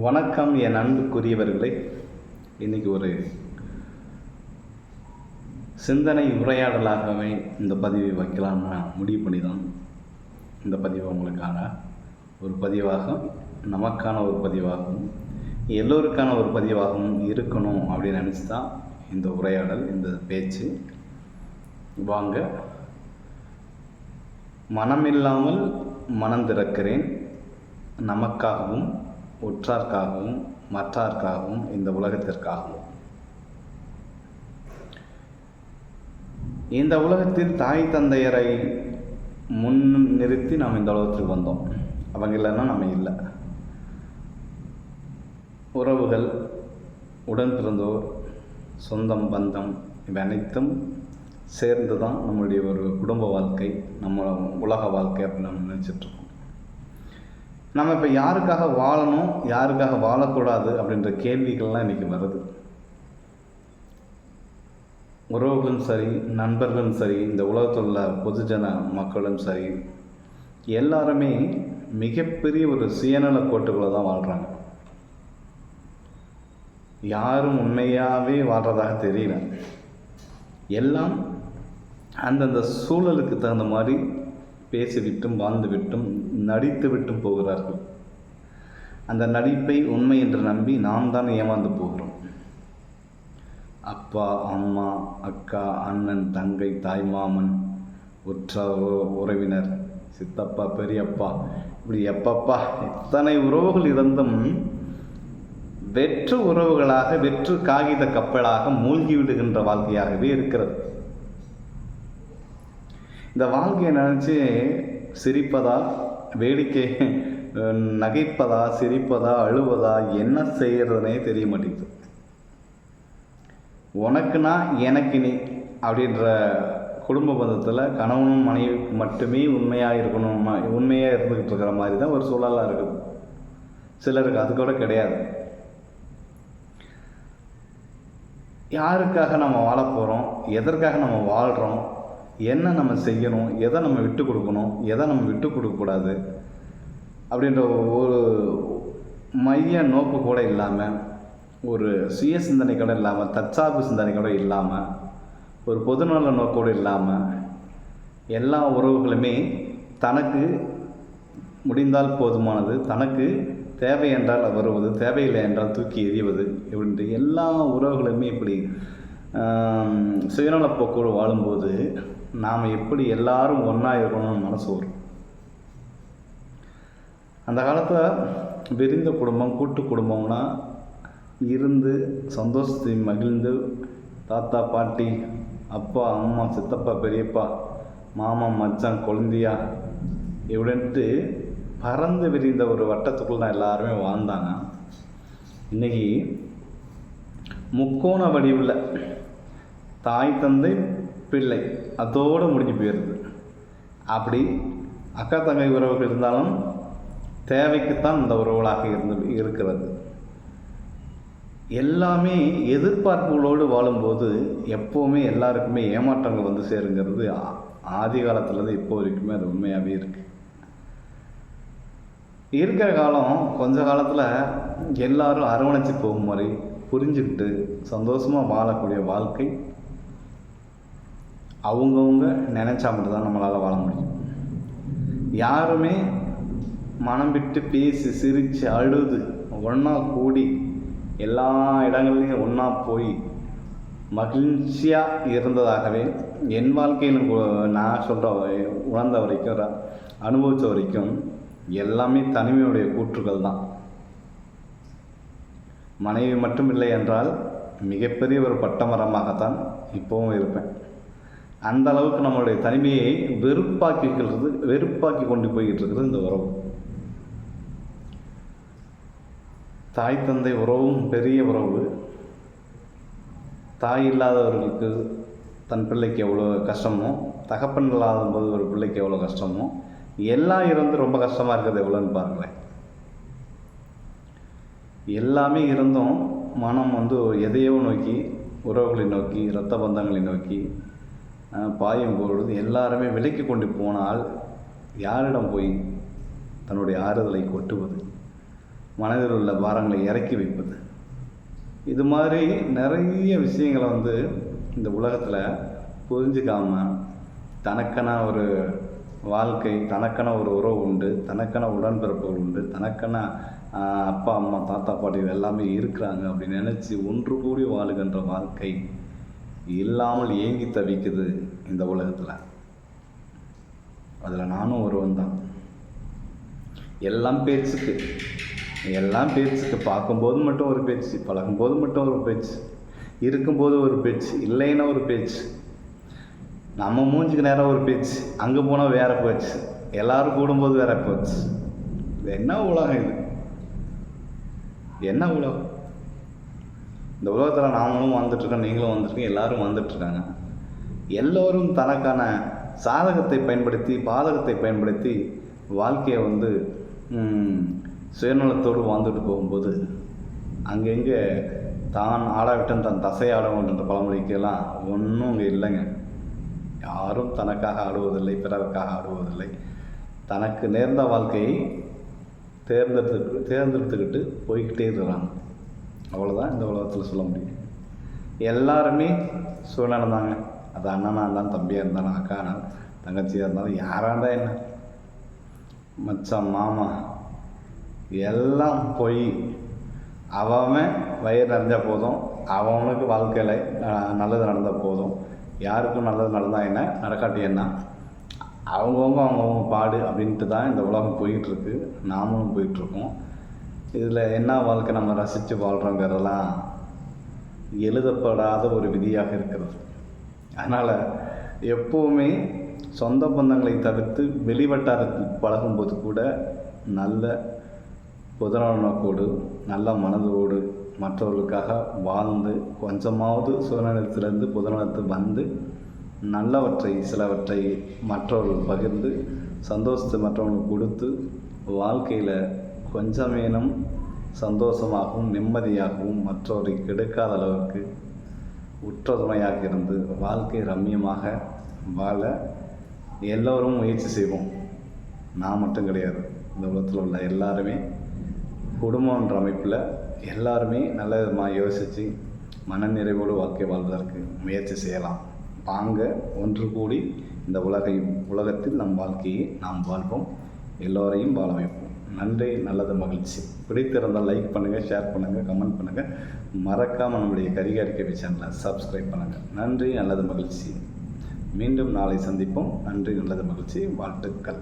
வணக்கம் என் அன்புக்குரியவர்களே. இன்றைக்கி ஒரு சிந்தனை உரையாடலாகவே இந்த பதிவை வைக்கலாம்னு முடிவு பண்ணி தான் இந்த பதிவு உங்களுக்கான ஒரு பதிவாகும் நமக்கான ஒரு பதிவாகவும் எல்லோருக்கான ஒரு பதிவாகவும் இருக்கணும் அப்படின்னு நினச்சி தான் இந்த உரையாடல் இந்த பேச்சு. வாங்க. மனமில்லாமல் மனம் திறக்கிறேன் நமக்காகவும் உற்றார்க்காகவும் மற்றார்க்காகவும் இந்த உலகத்திற்காகவும். இந்த உலகத்தில் தாய் தந்தையரை முன் நிறுத்தி நாம் இந்த உலகத்துக்கு வந்தோம். அவங்க இல்லைன்னா நம்ம இல்லை. உறவுகள் உடன் பிறந்தோர் சொந்தம் பந்தம் இவை அனைத்தும் சேர்ந்து தான் நம்மளுடைய ஒரு குடும்ப வாழ்க்கை நம்ம உலக வாழ்க்கை அப்படின்னு நம்ம நினச்சிட்ருக்கோம் நம்ம இப்போ யாருக்காக வாழணும் யாருக்காக வாழக்கூடாது அப்படின்ற கேள்விகள்லாம் இன்றைக்கி வருது. உறவுகளும் சரி நண்பர்களும் சரி இந்த உலகத்தில் உள்ள பொதுஜன மக்களும் சரி எல்லாருமே மிகப்பெரிய ஒரு சுயநல கோட்டுக்குள்ளே தான் வாழ்கிறாங்க யாரும் உண்மையாகவே வாழ்கிறதாக தெரியல. எல்லாம் அந்தந்த சூழலுக்கு தகுந்த மாதிரி பேசிவிட்டும் வாழ்ந்துவிட்டும் நடித்து விட்டு போகிறார்கள். அந்த நடிப்பை உண்மை என்று நம்பி நாம் தான் ஏமாந்து போகிறோம். அப்பா அம்மா அக்கா அண்ணன் தங்கை தாய்மாமன் உற்ற உறவினர் சித்தப்பா பெரியப்பா இப்படி எப்பப்பா எத்தனை உறவுகள் இருந்தும் வெற்று உறவுகளாக வெற்று காகித கப்பலாக மூழ்கி விடுகின்ற வாழ்க்கையாகவே இருக்கிறது. இந்த வாழ்க்கையை நினச்சி சிரிப்பதா வேடிக்கை நகைப்பதா சிரிப்பதா அழுவதா என்ன செய்கிறதுனே தெரிய மாட்டேங்குது. உனக்குனா எனக்கு நீ அப்படின்ற குடும்ப பந்தத்தில் கணவனும் மனைவிக்கு மட்டுமே உண்மையாக இருக்கணும் உண்மையாக இருந்துக்கிட்டு இருக்கிற மாதிரி தான் ஒரு சூழலாக இருக்குது. சிலருக்கு அது கூட கிடையாது. யாருக்காக நம்ம வாழ போகிறோம் எதற்காக நம்ம வாழ்கிறோம் என்ன நம்ம செய்யணும் எதை நம்ம விட்டு கொடுக்கணும் எதை நம்ம விட்டு கொடுக்கக்கூடாது அப்படின்ற ஒரு மைய நோக்கு கூட இல்லாமல் ஒரு சுய சிந்தனை கூட இல்லாமல் தற்சார்பு சிந்தனை கூட இல்லாமல் ஒரு பொதுநல நோக்கோடு இல்லாமல் எல்லா உறவுகளுமே தனக்கு முடிந்தால் போதுமானது தனக்கு தேவை என்றால் வருவது தேவையில்லை என்றால் தூக்கி எறிவது இப்படின்ட்டு எல்லா உறவுகளுமே இப்படி சுயநலப்போக்கோடு வாழும்போது நாம் எப்படி எல்லாரும் ஒன்றா இருக்கணும்னு மனசு வரும். அந்த காலத்தில் விரிந்த குடும்பம் கூட்டு குடும்பம்னா இருந்து சந்தோஷத்தை மகிழ்ந்து தாத்தா பாட்டி அப்பா அம்மா சித்தப்பா பெரியப்பா மாமா மச்சான் குழந்தையா இப்படின்ட்டு பறந்து விரிந்த ஒரு வட்டத்துக்குள்ள தான் எல்லாருமே வாழ்ந்தாங்க. இன்றைக்கி முக்கோண வடிவில் தாய் தந்தை பிள்ளை அதோடு முடிஞ்சு போயிடுது அப்படி அக்கா தங்கை உறவுகள் இருந்தாலும் தேவைக்குத்தான் இந்த உறவுகளாக இருந்து இருக்கிறது. எல்லாமே எதிர்பார்ப்புகளோடு வாழும்போது எப்போவுமே எல்லாருக்குமே ஏமாற்றங்கள் வந்து சேருங்கிறது ஆதி காலத்துலேருந்து இப்போ வரைக்குமே அது உண்மையாகவே இருக்குது இருக்கிற காலம் கொஞ்ச காலத்தில் எல்லாரும் அரவணைச்சு போகும் மாதிரி புரிஞ்சுக்கிட்டு சந்தோஷமாக வாழக்கூடிய வாழ்க்கை அவங்கவுங்க நினச்சா மட்டும்தான் நம்மளால் வாழ முடியும். யாருமே மனம் விட்டு பேசி சிரித்து அழுது ஒன்றா கூடி எல்லா இடங்கள்லையும் ஒன்றா போய் மகிழ்ச்சியாக இருந்ததாகவே என் வாழ்க்கையில் நான் சொல்கிற உணர்ந்த வரைக்கும் அனுபவித்த வரைக்கும் எல்லாமே தனிமையுடைய கூற்றுகள் தான். மனைவி மட்டும் இல்லை என்றால் மிகப்பெரிய ஒரு பட்டமரமாகத்தான் இப்போவும் இருப்பேன். அந்த அளவுக்கு நம்மளுடைய தனிமையை வெறுப்பாக்கிக்கிறது வெறுப்பாக்கி கொண்டு போய்கிட்டு இருக்கிறது இந்த உறவு. தாய் தந்தை உறவும் பெரிய உறவு. தாய் இல்லாதவர்களுக்கு தன் பிள்ளைக்கு எவ்வளோ கஷ்டமோ தகப்பன் இல்லாத போது ஒரு பிள்ளைக்கு எவ்வளோ கஷ்டமோ எல்லாம் இருந்து ரொம்ப கஷ்டமாக இருக்கிறது எவ்வளோன்னு பாருங்களேன். எல்லாமே இருந்தும் மனம் வந்து எதையோ நோக்கி உறவுகளை நோக்கி இரத்த பந்தங்களை நோக்கி பாயும் பொழுது எல்லாருமே விலக்கி கொண்டு போனால் யாரிடம் போய் தன்னுடைய ஆறுதலை கொட்டுவது? மனதில் உள்ள பாரங்களை இறக்கி வைப்பது? இது மாதிரி நிறைய விஷயங்களை வந்து இந்த உலகத்தில் புரிஞ்சுக்காம தனக்கென ஒரு வாழ்க்கை தனக்கென ஒரு உறவு உண்டு தனக்கென உடன்பிறப்புகள் உண்டு தனக்கென அப்பா அம்மா தாத்தா பாட்டி எல்லாமே இருக்கிறாங்க அப்படின்னு நினச்சி ஒன்று கூடி வாழுகின்ற வாழ்க்கை இல்லாமல் ஏங்கி தவிக்குது இந்த உலகத்தில். அதில் நானும் ஒருவன் தான். எல்லாம் பேச்சுக்கு எல்லாம் பேச்சுக்கு பார்க்கும்போது மட்டும் ஒரு பேச்சு பழகும்போது மட்டும் ஒரு பேச்சு இருக்கும்போது ஒரு பேச்சு இல்லைன்னா ஒரு பேச்சு நம்ம மூஞ்சிக்கு நேரம் ஒரு பேச்சு அங்கே போனால் வேற பேச்சு எல்லாரும் கூடும்போது வேற போச்சு. இது என்ன உலகம் இது? என்ன உலகம்? இந்த உலகத்தில் நாமளும் வந்துட்டுருக்கோம் நீங்களும் வந்துட்டுருக்கோம் எல்லாரும் வந்துட்டுருக்காங்க எல்லோரும் தனக்கான சாதகத்தை பயன்படுத்தி பாதகத்தை பயன்படுத்தி வாழ்க்கையை வந்து சுயநலத்தோடு வாழ்ந்துட்டு போகும்போது அங்கங்கே தான் ஆடாவிட்டும் தன் தசை ஆடவுன்ற பழமொழிக்கெல்லாம் ஒன்றும் அங்கே இல்லைங்க. யாரும் தனக்காக ஆடுவதில்லை பிறருக்காக ஆடுவதில்லை. தனக்கு நேர்ந்த வாழ்க்கையை தேர்ந்தெடுத்து தேர்ந்தெடுத்துக்கிட்டு போய்கிட்டே இருக்கிறாங்க. அவ்வளோதான் இந்த உலகத்தில் சொல்ல முடியும். எல்லாருமே சூழ்நிலை தாங்க. அது அண்ணனாக இருந்தாலும் தம்பியாக இருந்தாலும் அக்கா தங்கச்சியாக இருந்தாலும் யாராக இருந்தால் என்ன? மச்சான் மாமா எல்லாம் போய் அவன் வயிறு நிறைஞ்சால் போதும். அவனுக்கு வாழ்க்கையில் நல்லது நடந்தால் போதும். யாருக்கும் நல்லது நடந்தால் என்ன? நடக்காட்டி என்ன? அவங்கவுங்க அவங்கவுங்க பாடு அப்படின்ட்டு தான் இந்த உலகம் போயிட்டுருக்கு நாமளும் போயிட்டுருக்கோம் இதில் என்ன வாழ்க்கை நம்ம ரசித்து வாழ்கிறோங்கிறதெல்லாம் எழுதப்படாத ஒரு விதியாக இருக்கிறது. அதனால் எப்போவுமே சொந்த பந்தங்களை தவிர்த்து வெளிவட்டாரத்தில் பழகும்போது கூட நல்ல புதனோடு நல்ல மனதோடு மற்றவர்களுக்காக வாழ்ந்து கொஞ்சமாவது சுதந்திரத்திலிருந்து புதனத்துக்கு வந்து நல்லவற்றை சிலவற்றை மற்றவர்கள் பகிர்ந்து சந்தோஷத்தை மற்றவங்களுக்கு கொடுத்து வாழ்க்கையில் கொஞ்சமேனும் சந்தோஷமாகவும் நிம்மதியாகவும் மற்றவரை கெடுக்காத அளவுக்கு உற்ற துணையாக இருந்து வாழ்க்கை ரம்மியமாக வாழ எல்லோரும் முயற்சி செய்வோம். நான் மட்டும் கிடையாது. இந்த உலகத்தில் உள்ள எல்லாருமே குடும்பம்ன்ற அமைப்பில் எல்லாருமே நல்ல விதமாக யோசித்து மனநிறைவோடு வாழ்க்கை வாழ்வதற்கு முயற்சி செய்யலாம். வாங்க ஒன்று கூடி இந்த உலகை உலகத்தில் நம் வாழ்க்கையை நாம் வாழ்வோம். எல்லோரையும் வாழ வைப்போம். நன்றி நல்லது மகிழ்ச்சி. பிடித்திருந்தால் லைக் பண்ணுங்கள் ஷேர் பண்ணுங்கள் கமெண்ட் பண்ணுங்கள் மறக்காமல் நம்முடைய கரிகாரிக்கவி சேனலை சப்ஸ்கிரைப் பண்ணுங்கள் நன்றி நல்லது மகிழ்ச்சி. மீண்டும் நாளை சந்திப்போம். நன்றி நல்லது மகிழ்ச்சி. வாழ்த்துக்கள்.